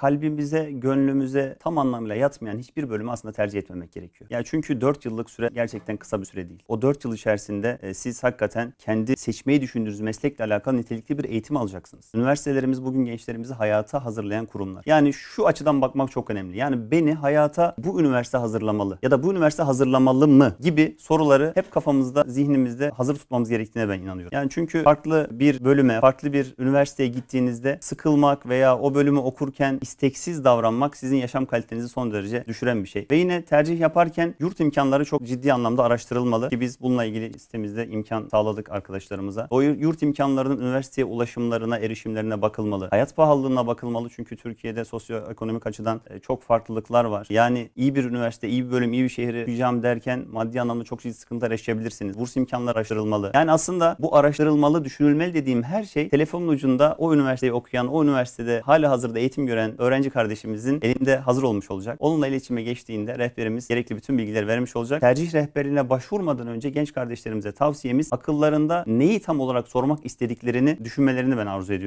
kalbimize, gönlümüze tam anlamıyla yatmayan hiçbir bölümü aslında tercih etmemek gerekiyor. Ya çünkü 4 yıllık süre gerçekten kısa bir süre değil. O 4 yıl içerisinde e, siz hakikaten kendi seçmeyi düşündüğünüz meslekle alakalı nitelikli bir eğitim alacaksınız. Üniversitelerimiz bugün gençlerimizi hayata hazırlayan kurumlar. Yani şu açıdan bakmak çok önemli. Yani beni hayata bu üniversite hazırlamalı ya da bu üniversite hazırlamalı mı gibi soruları hep kafamızda, zihnimizde hazır tutmamız gerektiğine ben inanıyorum. Yani çünkü farklı bir bölüme, farklı bir üniversiteye gittiğinizde sıkılmak veya o bölümü okurken isteksiz davranmak sizin yaşam kalitenizi son derece düşüren bir şey. Ve yine tercih yaparken yurt imkanları çok ciddi anlamda araştırılmalı ki biz bununla ilgili sitemizde imkan sağladık arkadaşlarımıza. O yurt imkanlarının üniversiteye ulaşımlarına, erişimlerine bakılmalı. Hayat pahalılığına bakılmalı çünkü Türkiye'de sosyoekonomik açıdan e, çok farklılıklar var. Yani iyi bir üniversite, iyi bir bölüm, iyi bir şehri okuyacağım derken maddi anlamda çok ciddi sıkıntılar yaşayabilirsiniz. Burs imkanları araştırılmalı. Yani aslında bu araştırılmalı, düşünülmeli dediğim her şey telefonun ucunda o üniversiteyi okuyan, o üniversitede hala hazırda eğitim gören öğrenci kardeşimizin elinde hazır olmuş olacak. Onunla iletişime geçtiğinde rehberimiz gerekli bütün bilgileri vermiş olacak. Tercih rehberine başvurmadan önce genç kardeşlerimize tavsiyemiz akıllarında neyi tam olarak sormak istediklerini düşünmelerini ben arzu ediyorum.